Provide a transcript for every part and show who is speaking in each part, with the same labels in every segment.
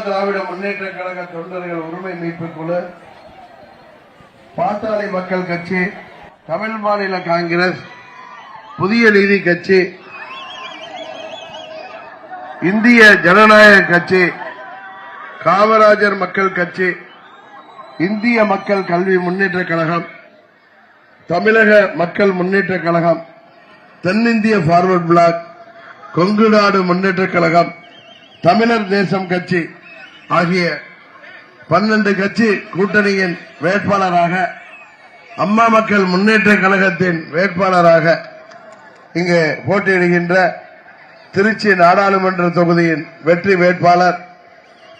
Speaker 1: திராவிட முன்னேற்ற கழக தொண்டர்கள் உரிமை மீட்பு குழு பாட்டாளி மக்கள் கட்சி தமிழ் மாநில காங்கிரஸ் புதிய நீதி கட்சி இந்திய ஜனநாயக கட்சி காமராஜர் மக்கள் கட்சி இந்திய மக்கள் கல்வி முன்னேற்ற கழகம் தமிழக மக்கள் முன்னேற்ற கழகம் தென்னிந்திய ஃபார்வர்ட் பிளாக் கொங்கு நாடு முன்னேற்ற கழகம் தமிழர் தேசம் கட்சி ஆகிய பன்னெண்டு கட்சி கூட்டணியின் வேட்பாளராக அம்மா மக்கள் முன்னேற்ற கழகத்தின் வேட்பாளராக இங்கு போட்டியிடுகின்ற திருச்சி நாடாளுமன்ற தொகுதியின் வெற்றி வேட்பாளர்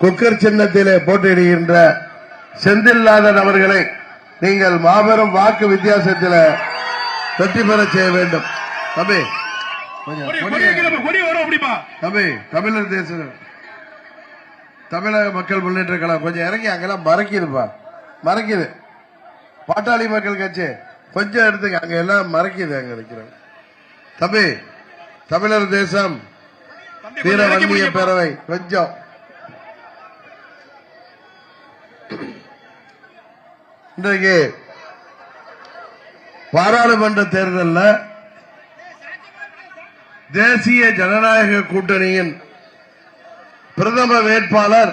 Speaker 1: குக்கர் சின்னத்திலே போட்டியிடுகின்ற செந்தில்நாதன் அவர்களை நீங்கள் மாபெரும் வாக்கு வித்தியாசத்தில் வெற்றி பெற செய்ய வேண்டும். தம்பி கொஞ்சம்
Speaker 2: கொடி
Speaker 1: கொடி-
Speaker 2: கொடி வைக்கிறப்ப கொடி வரும் அப்படிமா
Speaker 1: தம்பி தமிழர் தேச தமிழக மக்கள் முன்னேற்ற கழகம் கொஞ்சம் இறங்கி அங்கெல்லாம் மறைக்குதுப்பா. மறைக்குது. பாட்டாளி மக்கள் கட்சி கொஞ்சம் எடுத்துங்க அங்க எல்லாம் மறைக்குது அங்க இருக்கிறாங்க தம்பி தமிழர் தேசம் வீர வன்னிய. பேரவை கொஞ்சம். இன்றைக்கு பாராளுமன்ற தேர்தலில் தேசிய ஜனநாயக கூட்டணியின் பிரதம வேட்பாளர்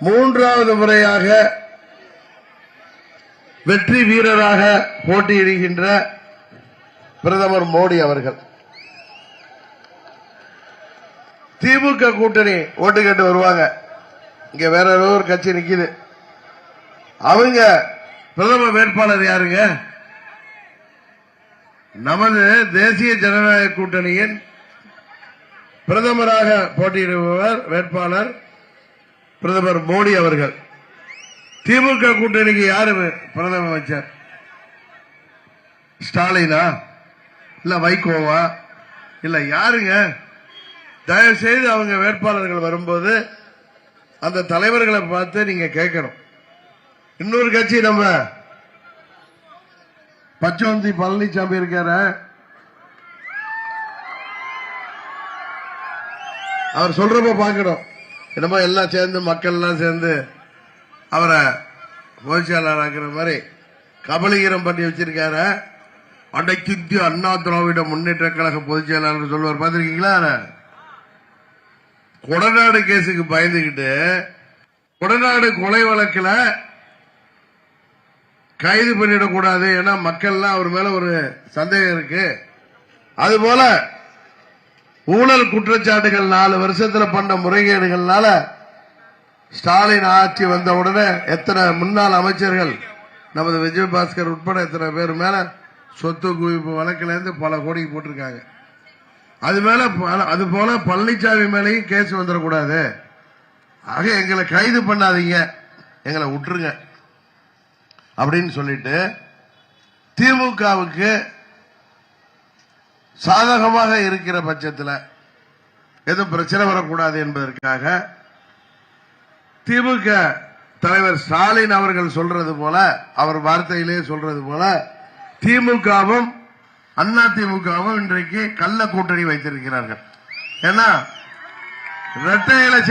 Speaker 1: மூன்றாவது முறையாக வெற்றி வீரராக போட்டியிடுகின்ற பிரதமர் மோடி அவர்கள். திமுக கூட்டணி ஓட்டு கேட்டு வருவாங்க. இங்க வேற ஏதோ ஒரு கட்சி நிக்குது. அவங்க பிரதம வேட்பாளர் யாருங்க? நமது தேசிய ஜனநாயக கூட்டணியின் பிரதமராக போட்டியிடுபவர் வேட்பாளர் பிரதமர் மோடி அவர்கள். திமுக கூட்டணிக்கு யாரு பிரதம அமைச்சர்? ஸ்டாலினா? இல்ல வைகோவா? இல்ல யாருங்க? தயவு செய்து அவங்க வேட்பாளர்கள் வரும்போது அந்த தலைவர்களை பார்த்து நீங்க கேட்கணும். இன்னொரு கட்சி நம்ம. பச்சோந்தி பழனிசாமி இருக்கிற அவர் சொல்றப்ப பார்க்கணும். என்னமோ எல்லாம் சேர்ந்து மக்கள் எல்லாம் சேர்ந்து அவரை பொதுச்செயலாளராக்குற மாதிரி கபலீகரம் பண்ணி வச்சிருக்காரு. அன்னைக்கு அண்ணா திராவிட முன்னேற்ற கழக பொதுச் செயலாளர் சொல்லுவார். பார்த்திருக்கீங்களா கொடநாடு கேஸுக்கு பயந்துகிட்டு கொடநாடு கொலை வழக்கில் கைது பண்ணிடக்கூடாது. ஏன்னா மக்கள்லாம் அவர் மேல ஒரு சந்தேகம் இருக்கு. அதுபோல ஊழல் குற்றச்சாட்டுகள் நாலு வருஷத்துல பண்ண முறைகேடுகள்னால ஸ்டாலின் ஆட்சி வந்த உடனே எத்தனை முன்னாள் அமைச்சர்கள் நமது விஜயபாஸ்கர் உட்பட எத்தனை பேர் மேல சொத்து குவிப்பு வழக்குல இருந்து பல கோடிக்கு போட்டிருக்காங்க. அது மேல அது போல பழனிசாமி மேலேயும் கேஸ் வந்துடக்கூடாது ஆக எங்களை கைது பண்ணாதீங்க. எங்களை விட்டுருங்க அப்படின்னு சொல்லிட்டு திமுகவுக்கு சாதகமாக இருக்கிற பட்சத்தில் எதுவும் பிரச்சனை வரக்கூடாது என்பதற்காக திமுக தலைவர் ஸ்டாலின் அவர்கள் சொல்றது போல அவர் வார்த்தையிலே சொல்றது போல திமுகவும் அண்ணா திமுகவும் இன்றைக்கு கள்ள கூட்டணி வைத்திருக்கிறார்கள். ஏன்னா இரட்டை இலை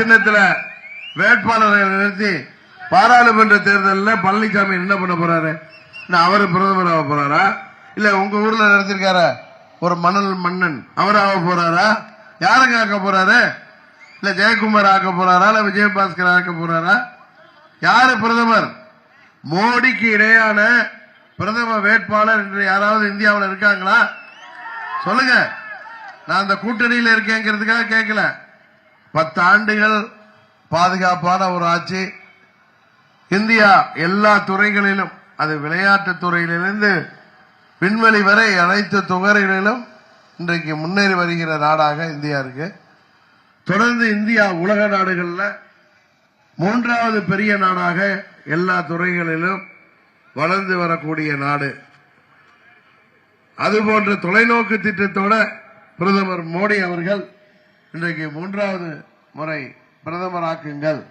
Speaker 1: வேட்பாளரை நிறுத்தி பாராளுமன்ற தேர்தலில் பழனிசாமி என்ன பண்ண போறாரு? என்ன அவரு பிரதமர் ஆக போறாரா? இல்ல உங்க ஊர்ல நடத்திருக்காரா? ஒரு மணல் மன்னன். அவர் ஆக போறாரா? யாருங்க ஆக்க போறாரு? இல்ல ஜெயக்குமார் ஆக்க போறாரா? இல்ல விஜயபாஸ்கர் ஆக்க போறாரா? யாரு பிரதமர்? மோடிக்கு இடையான பிரதம வேட்பாளர் என்று யாராவது இந்தியாவில் இருக்காங்களா? சொல்லுங்க. நான் அந்த கூட்டணியில் இருக்கேங்கிறதுக்காக கேட்கல. பத்து ஆண்டுகள் பாதுகாப்பான ஒரு ஆட்சி. இந்தியா எல்லா துறைகளிலும் அது விளையாட்டு துறையிலிருந்து விண்வெளி வரை அனைத்து துகர்களிலும் இன்றைக்கு முன்னேறி வருகிற நாடாக இந்தியா இருக்கு. தொடர்ந்து இந்தியா உலக நாடுகளில் மூன்றாவது பெரிய நாடாக எல்லா துறைகளிலும் வளர்ந்து வரக்கூடிய நாடு. அதுபோன்ற தொலைநோக்கு திட்டத்தோட பிரதமர் மோடி அவர்கள் இன்றைக்கு மூன்றாவது முறை பிரதமராக்குங்கள்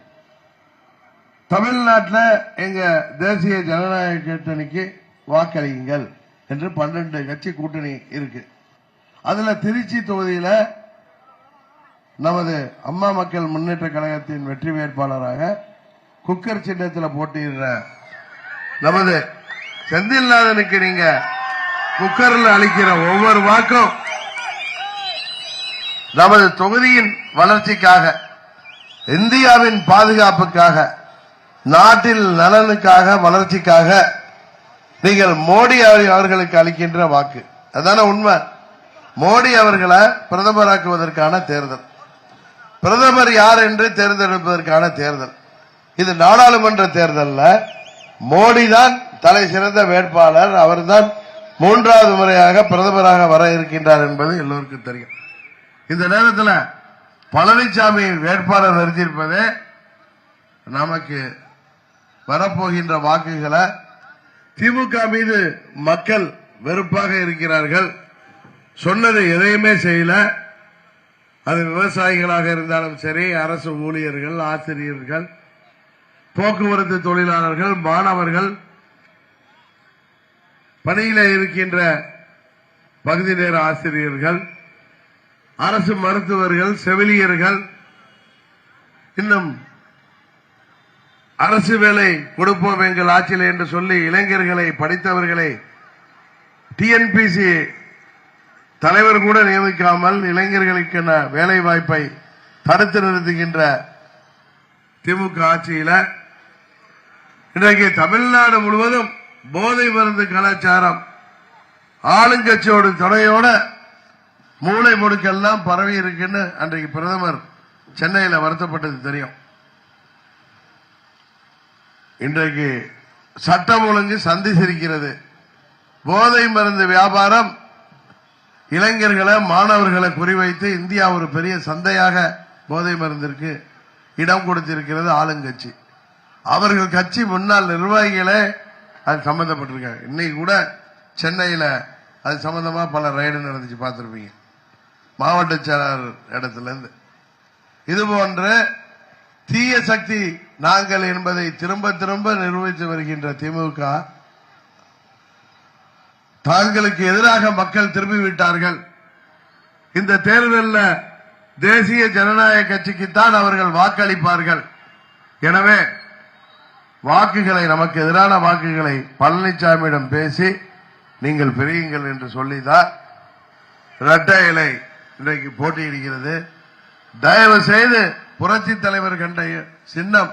Speaker 1: தமிழ்நாட்டில் எங்க தேசிய ஜனநாயக கூட்டணிக்கு வாக்களியுங்கள். என்று பன்னெண்டு கட்சி கூட்டணி இருக்கு. அதுல திருச்சி தொகுதியில நமது அம்மா மக்கள் முன்னேற்ற கழகத்தின் வெற்றி வேட்பாளராக குக்கர் சின்னத்தில் போட்டியிடுற நமது செந்தில்நாதனுக்கு நீங்க குக்கர்ல அளிக்கிற ஒவ்வொரு வாக்கும் நமது தொகுதியின் வளர்ச்சிக்காக இந்தியாவின் பாதுகாப்புக்காக நாட்டில் நலனுக்காக வளர்ச்சிக்காக நீங்கள் மோடி அவர்களுக்கு அளிக்கின்ற வாக்கு. அதான உண்மை. மோடி அவர்களை பிரதமராக்குவதற்கான தேர்தல். பிரதமர் யார் என்று தேர்ந்தெடுப்பதற்கான தேர்தல். இது நாடாளுமன்ற தேர்தலில். மோடி தான் தலை சிறந்த வேட்பாளர். அவர்தான் மூன்றாவது முறையாக பிரதமராக வர இருக்கின்றார் என்பது எல்லோருக்கும் தெரியும். இந்த நேரத்தில் பழனிசாமி வேட்பாளர் நிறுத்தியிருப்பதே நமக்கு வரப்போகின்ற வாக்குகளை திமுக மீது மக்கள் வெறுப்பாக இருக்கிறார்கள். சொன்னது எதையுமே செய்யல. அது விவசாயிகளாக இருந்தாலும் சரி அரசு ஊழியர்கள் ஆசிரியர்கள் போக்குவரத்து தொழிலாளர்கள் மாணவர்கள் பணியில் இருக்கின்ற பகுதி நேர ஆசிரியர்கள் அரசு மருத்துவர்கள் செவிலியர்கள் இன்னும் அரசு வேலை கொடுப்போம் எங்கள் ஆட்சியில் என்று சொல்லி இளைஞர்களை படித்தவர்களை டிஎன்பிசி தலைவர் கூட நியமிக்காமல் இளைஞர்களுக்கான வேலை வாய்ப்பை தடுத்து நிறுத்துகின்ற திமுக ஆட்சியில இன்றைக்கு தமிழ்நாடு முழுவதும் போதை மருந்து கலாச்சாரம் ஆளுங்கட்சியோட துணையோட மூளை முடுக்கெல்லாம் பரவி இருக்குன்னு அன்றைக்கு பிரதமர் சென்னையில் வருத்தப்பட்டது தெரியும். இன்றைக்கு சட்டம் ஒழுங்கு சந்தி சிரிக்கிறது போதை மருந்து வியாபாரம் இளைஞர்களை மாணவர்களை குறிவைத்து இந்தியா ஒரு பெரிய சந்தையாக போதை மருந்திற்கு இடம் கொடுத்திருக்கிறது ஆளுங்கட்சி. அவர்கள் கட்சி முன்னாள் நிர்வாகிகளே அது சம்பந்தப்பட்டிருக்காங்க. இன்னைக்கு கூட சென்னையில் அது சம்பந்தமாக பல ரைடு நடந்துச்சு பார்த்துருப்பீங்க. மாவட்ட செயலாளர் இடத்துலேருந்து. இது போன்ற தீய சக்தி நாங்கள் என்பதை திரும்ப திரும்ப நிரூபித்து வருகின்ற திமுக தாங்களுக்கு எதிராக மக்கள் திரும்பி விட்டார்கள் இந்த தேர்தலில் தேசிய ஜனநாயக கட்சிக்குத்தான் அவர்கள் வாக்களிப்பார்கள். எனவே வாக்குகளை நமக்கு எதிரான வாக்குகளை பழனிசாமியிடம் பேசி நீங்கள் பெரியுங்கள் என்று சொல்லிதான் இரட்டை இலை இன்றைக்கு போட்டியிடுகிறது. தயவு செய்து புரட்சி தலைவர் கண்ட சின்னம்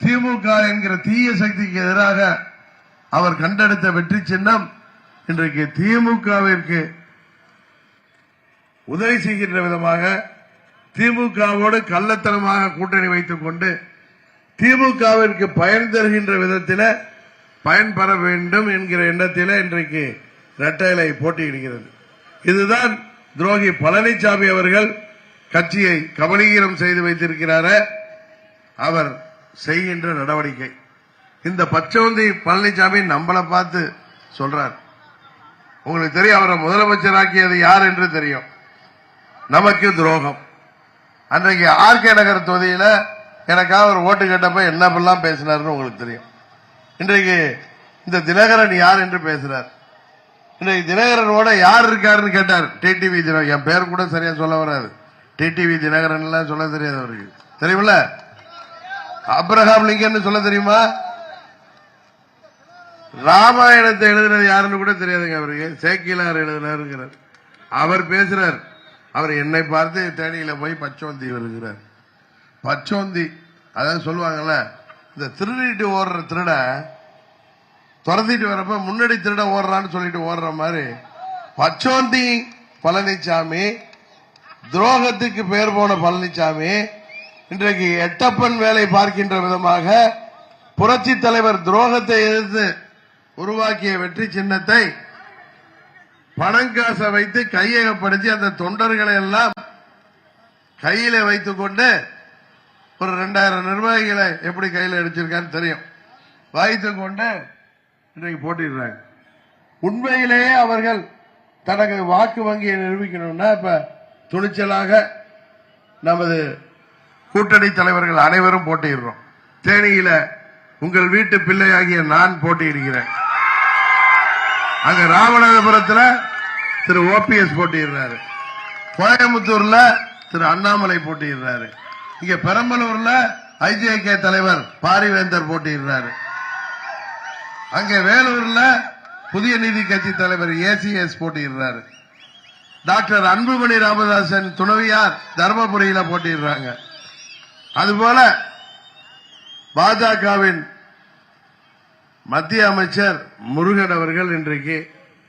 Speaker 1: திமுக என்கிற தீய சக்திக்கு எதிராக அவர் கண்டெடுத்த வெற்றி சின்னம் இன்றைக்கு திமுகவிற்கு உதவி செய்கின்ற விதமாக திமுகவோடு கள்ளத்தனமாக கூட்டணி வைத்துக் கொண்டு திமுகவிற்கு பயன் தருகின்ற விதத்தில் பயன்பெற வேண்டும் என்கிற எண்ணத்தில் இன்றைக்கு இரட்டைலை போட்டியிடுகிறது. இதுதான் துரோகி பழனிசாமி அவர்கள் கட்சியை கபலீகரம் செய்து வைத்திருக்கிறார அவர் செய்கின்ற நடவடிக்கை. இந்த பச்சவந்தி பழனிசாமி நம்மளை பார்த்து சொல்றார். உங்களுக்கு தெரியும் அவரை முதலமைச்சராக்கியது யார் என்று தெரியும். நமக்கு துரோகம். அன்றைக்கு ஆர்கே நகர் தொகுதியில எனக்காக ஒரு ஓட்டு கேட்டப்ப என்ன பண்ணலாம் பேசினார்னு உங்களுக்கு தெரியும். இன்றைக்கு இந்த தினகரன் யார் என்று பேசுறார். இன்றைக்கு தினகரனோட யார் இருக்காருன்னு கேட்டார். டிடிவி தினம் என் பேர் கூட சரியா சொல்ல வராது. டிடிவி தினகரன் எல்லாம் சொல்ல தெரியாது அவருக்கு. தெரியுமில்ல? அப்ரஹாம் லிங்கன் சொல்ல தெரியுமா? ராமாயணத்தை எழுதினது யாருன்னு கூட தெரியாதுங்க அவருக்கு. சேக்கிலார் எழுதினாருங்கிறார். அவர் பேசுறார். அவர் என்னை பார்த்து தேனியில போய் பச்சோந்தி வருகிறார். பச்சோந்தி அதாவது சொல்லுவாங்கல்ல இந்த திருடிட்டு ஓடுற திருட துரத்திட்டு வரப்ப முன்னாடி திருட ஓடுறான்னு சொல்லிட்டு ஓடுற மாதிரி பச்சோந்தி பழனிசாமி துரோகத்துக்கு பேர் போன பழனிசாமி இன்றைக்கு எட்டப்பன் வேலை பார்க்கின்ற விதமாக புரட்சி தலைவர் துரோகத்தை எதிர்த்து உருவாக்கிய வெற்றி சின்னத்தை பணங்காசை வைத்து கையகப்படுத்தி அந்த தொண்டர்களை எல்லாம் கையில வைத்துக் கொண்டு ஒரு ரெண்டாயிரம் நிர்வாகிகளை எப்படி கையில் அடிச்சிருக்கான்னு தெரியும். வாய்த்து கொண்டு இன்றைக்கு போட்டிடுறாங்க. உண்மையிலேயே அவர்கள் தனக்கு வாக்கு வங்கியை நிரூபிக்கணும்னா இப்ப துணிச்சலாக நமது கூட்டணி தலைவர்கள் அனைவரும் போட்டியிடுறோம். தேனியில உங்கள் வீட்டு பிள்ளையாகிய நான் போட்டியிடுகிறேன். அங்க ராமநாதபுரத்தில் திரு ஓபிஎஸ் போட்டியிடுறாரு. கோயம்புத்தூர்ல திரு அண்ணாமலை போட்டியிடுறாரு. இங்க பெரம்பலூர்ல ஐஜேகே தலைவர் பாரிவேந்தர் போட்டியிடுறாரு. அங்க வேலூர்ல புதிய நீதி கட்சி தலைவர் ஏசிஎஸ் போட்டியிடுறாரு. டாக்டர் அன்புமணி ராமதாசன் துணவியார் தர்மபுரியில போட்டிடுறாங்க. அதுபோல பாஜகவின் மத்திய அமைச்சர் முருகன் அவர்கள் இன்றைக்கு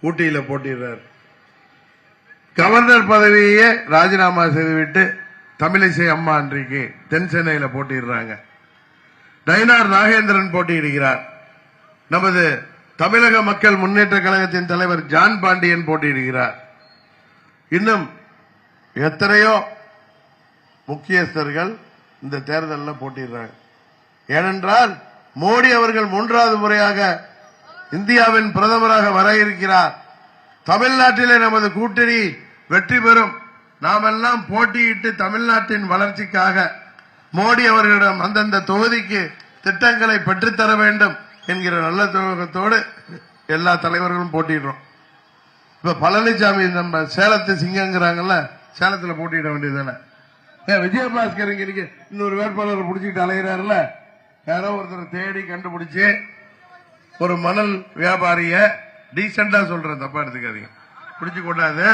Speaker 1: ஊட்டியில போட்டிடுறார். கவர்னர் பதவியே ராஜினாமா செய்துவிட்டு தமிழிசை அம்மா இன்றைக்கு தென் சென்னையில போட்டியிடுறாங்க நயினார் நாகேந்திரன் போட்டியிடுகிறார். நமது தமிழக மக்கள் முன்னேற்ற கழகத்தின் தலைவர் ஜான் பாண்டியன் போட்டியிடுகிறார். இன்னும் எத்தனையோ முக்கியஸ்தர்கள் இந்த தேர்தலில் போட்டிடுறாங்க. ஏனென்றால் மோடி அவர்கள் மூன்றாவது முறையாக இந்தியாவின் பிரதமராக வர இருக்கிறார். தமிழ்நாட்டிலே நமது கூட்டணி வெற்றி பெறும். நாமெல்லாம் போட்டியிட்டு தமிழ்நாட்டின் வளர்ச்சிக்காக மோடி அவர்களிடம் அந்தந்த தொகுதிக்கு திட்டங்களை பெற்றுத்தர வேண்டும் என்கிற நல்ல துவக்கத்தோடு எல்லா தலைவர்களும் போட்டிடுறோம் இப்ப பழனிசாமி நம்ம சேலத்து சிங்கங்கிறாங்கல்ல சேலத்துல போட்டிட வேண்டியதுதானே? ஏன் விஜயபாஸ்கர் இங்க இன்னைக்கு இன்னொரு வேட்பாளரை பிடிச்சிட்டு அலைகிறாருல யாரோ ஒருத்தர் தேடி கண்டுபிடிச்சு ஒரு மணல் வியாபாரிய டீசெண்டா சொல்றேன் தப்பா எடுத்துக்காதீங்க. பிடிச்சு கொண்டாது.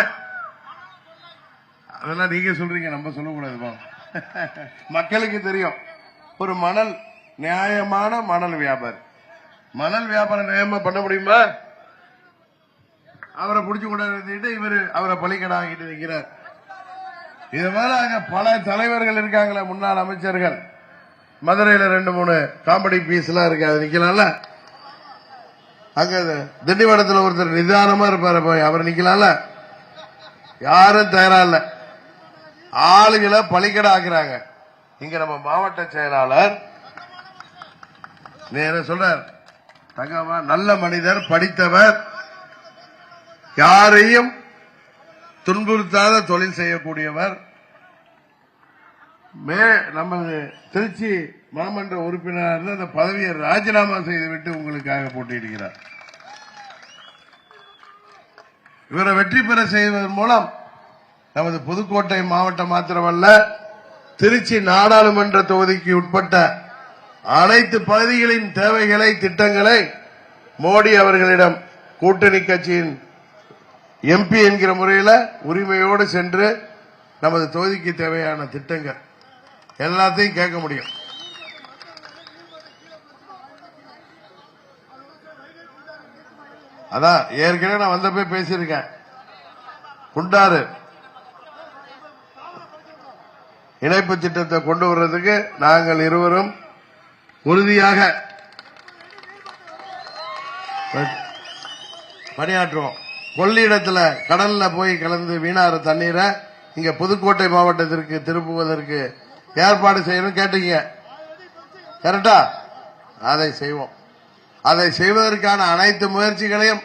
Speaker 1: அதெல்லாம் நீங்க சொல்றீங்க நம்ம சொல்லக்கூடாதுப்பா மக்களுக்கு தெரியும் ஒரு மணல் நியாயமான மணல் வியாபாரி. மணல் வியாபாரம் நியாயமா பண்ண முடியுமா? அவரை பிடிச்சு கொண்டாந்து இவர் அவரை பலிக்கடா ஆகிட்டு நிற்கிறார். இது மாதிரி அங்க பல தலைவர்கள் இருக்காங்களே முன்னாள் அமைச்சர்கள். மதுரையில ரெண்டு மூணு காமெடி பீஸ் எல்லாம் இருக்கு அது நிக்கலாம்ல? அங்க திண்டிவனத்துல ஒருத்தர் நிதானமா இருப்பாரு போய் அவர் நிக்கலாம்ல? யாரும் தயாரா இல்ல. ஆளுகளை பலிக்கடை ஆக்குறாங்க இங்க நம்ம மாவட்ட செயலாளர் நேர சொல்றார் தங்கம்மா நல்ல மனிதர் படித்தவர் யாரையும் துன்புறுத்தாத தொழில் செய்யக்கூடியவர். மே நமது திருச்சி மாமன்ற உறுப்பினர் அந்த பதவியை ராஜினாமா செய்துவிட்டு உங்களுக்காக போட்டியிடுகிறார். இவரை வெற்றி பெற செய்வதன் மூலம் நமது புதுக்கோட்டை மாவட்டம் மாத்திரமல்ல திருச்சி நாடாளுமன்ற தொகுதிக்கு உட்பட்ட அனைத்து பகுதிகளின் தேவைகளை திட்டங்களை மோடி அவர்களிடம் கூட்டணி கட்சியின் எம்பி என்கிற முறையில் உரிமையோடு சென்று நமது தொகுதிக்கு தேவையான திட்டங்கள் எல்லாத்தையும் கேட்க முடியும். அதான் ஏற்கனவே நான் வந்தப்ப பேசியிருக்கேன். குண்டாறு. இணைப்பு திட்டத்தை கொண்டு வர்றதுக்கு நாங்கள் இருவரும் உறுதியாக பணியாற்றுவோம். கொள்ளிடத்துல கடல்ல போய் கலந்து வீணாற தண்ணீரை இங்க புதுக்கோட்டை மாவட்டத்திற்கு திருப்புவதற்கு ஏற்பாடு செய்யணும் கேட்டீங்க. கரெக்டா அதை செய்வோம். அதை செய்வதற்கான அனைத்து முயற்சிகளையும்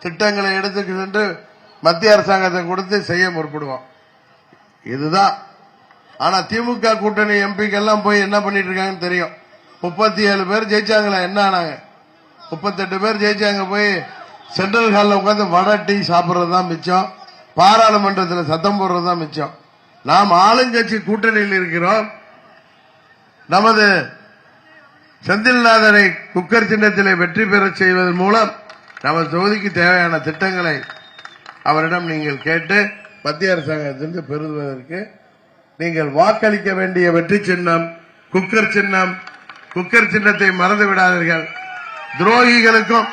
Speaker 1: திட்டங்களை எடுத்து சென்று மத்திய அரசாங்கத்தை கொடுத்து செய்ய முற்படுவோம். இதுதான். ஆனா திமுக கூட்டணி எம்பிக்கெல்லாம் போய் என்ன பண்ணிட்டு இருக்காங்கன்னு தெரியும். முப்பத்தி ஏழு பேர் ஜெயிச்சாங்களே? என்ன ஆனாங்க? முப்பத்தெட்டு பேர் ஜெயிச்சாங்க போய் சென்ட்ரல் ஹாலில் உட்காந்து வடை டீ சாப்பிட்றது தான் மிச்சம். பாராளுமன்றத்தில் சத்தம் போடுறது தான் மிச்சம். நாம் ஆளுங்கட்சி கூட்டணியில் இருக்கிறோம். நமது செந்தில்நாதனை குக்கர் சின்னத்திலே வெற்றி பெறச் செய்வதன் மூலம் நமது தொகுதிக்கு தேவையான திட்டங்களை அவரிடம் நீங்கள் கேட்டு மத்திய அரசாங்கத்திலிருந்து பெறுவதற்கு நீங்கள் வாக்களிக்க வேண்டிய வெற்றி சின்னம் குக்கர் சின்னம் குக்கர் சின்னத்தை மறந்து விடாதீர்கள் துரோகிகளுக்கும்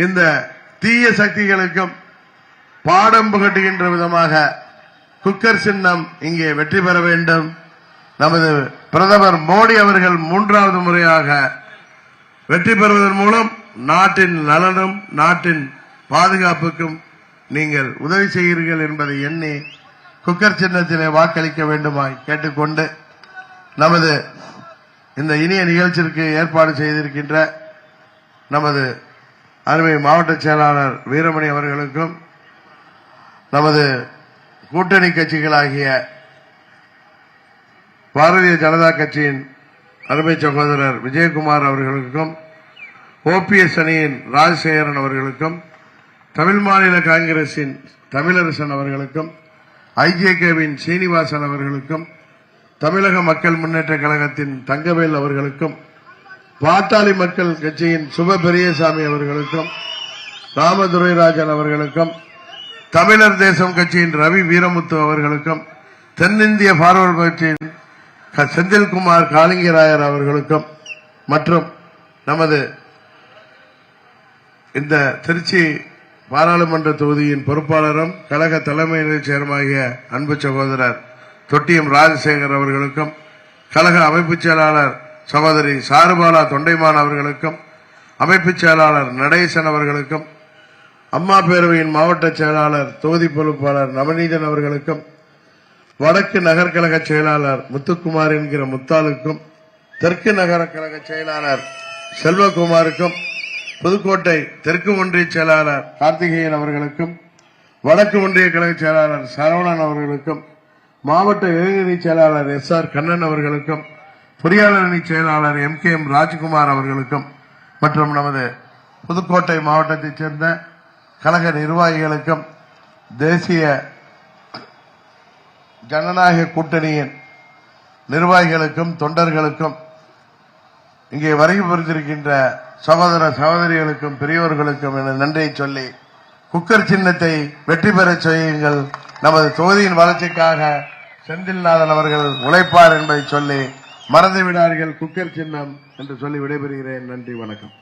Speaker 1: இந்த தீய சக்திகளுக்கும் பாடம் புகட்டுகின்ற விதமாக குக்கர் சின்னம் இங்கே வெற்றி பெற வேண்டும். நமது பிரதமர் மோடி அவர்கள் மூன்றாவது முறையாக வெற்றி பெறுவதன் மூலம் நாட்டின் நலனும் நாட்டின் பாதுகாப்புக்கும் நீங்கள் உதவி செய்கிறீர்கள் என்பதை எண்ணி குக்கர் சின்னத்திலே வாக்களிக்க வேண்டுமாய் கேட்டுக்கொண்டு நமது இந்த இனிய நிகழ்ச்சிக்கு ஏற்பாடு செய்திருக்கின்ற நமது அருமை மாவட்ட செயலாளர் வீரமணி அவர்களுக்கும் நமது கூட்டணி கட்சிகளாகிய பாரதிய ஜனதா கட்சியின் அருமை சகோதரர் விஜயகுமார் அவர்களுக்கும் ஓபிஎஸ் அணியின் ராஜசேகரன் அவர்களுக்கும் தமிழ் மாநில காங்கிரசின் தமிழரசன் அவர்களுக்கும் ஐஜேகேவின் சீனிவாசன் அவர்களுக்கும் தமிழக மக்கள் முன்னேற்ற கழகத்தின் தங்கவேல் அவர்களுக்கும் பாட்டாளி மக்கள் கட்சியின் சுப பெரியசாமி அவர்களுக்கும் ராமதுரைராஜன் அவர்களுக்கும் தமிழர் தேசம் கட்சியின் ரவி வீரமுத்து அவர்களுக்கும் தென்னிந்திய பார்வல் கட்சியின் க- செந்தில்குமார் காளிங்கராயர் அவர்களுக்கும் மற்றும் நமது இந்த திருச்சி பாராளுமன்ற தொகுதியின் பொறுப்பாளரும் கழக தலைமை செயலருமாகிய அன்பு சகோதரர் தொட்டியம் ராஜசேகர் அவர்களுக்கும் கழக அமைப்புச் செயலாளர் சகோதரி சாருபாலா தொண்டைமான் அவர்களுக்கும் அமைப்புச் செயலாளர் நடேசன் அவர்களுக்கும் அம்மா பேரவையின் மாவட்ட செயலாளர் தொகுதி பொறுப்பாளர் நவநீதன் அவர்களுக்கும் வடக்கு நகர்கழக செயலாளர் முத்துக்குமார் என்கிற முத்தாளுக்கும் தெற்கு நகர கழக செயலாளர் செல்வகுமாருக்கும் புதுக்கோட்டை தெற்கு ஒன்றிய செயலாளர் கார்த்திகேயன் அவர்களுக்கும் வடக்கு ஒன்றிய கழக செயலாளர் சரவணன் அவர்களுக்கும் மாவட்ட இளைஞரணி செயலாளர் எஸ் ஆர் கண்ணன் அவர்களுக்கும் பொறியாளர் அணி செயலாளர் எம் கே எம் ராஜ்குமார் அவர்களுக்கும் மற்றும் நமது புதுக்கோட்டை மாவட்டத்தைச் சேர்ந்த கழக நிர்வாகிகளுக்கும் தேசிய ஜனநாயக கூட்டணியின் நிர்வாகிகளுக்கும் தொண்டர்களுக்கும் இங்கே வருகை புரிந்திருக்கின்ற சகோதர சகோதரிகளுக்கும் பெரியோர்களுக்கும் என நன்றியை சொல்லி குக்கர் சின்னத்தை வெற்றி பெறச் செய்யுங்கள். நமது தொகுதியின் வளர்ச்சிக்காக செந்தில்நாதன் அவர்கள் உழைப்பார் என்பதை சொல்லி மறந்து விடார்கள் குக்கர் சின்னம் என்று சொல்லி விடைபெறுகிறேன். நன்றி வணக்கம்.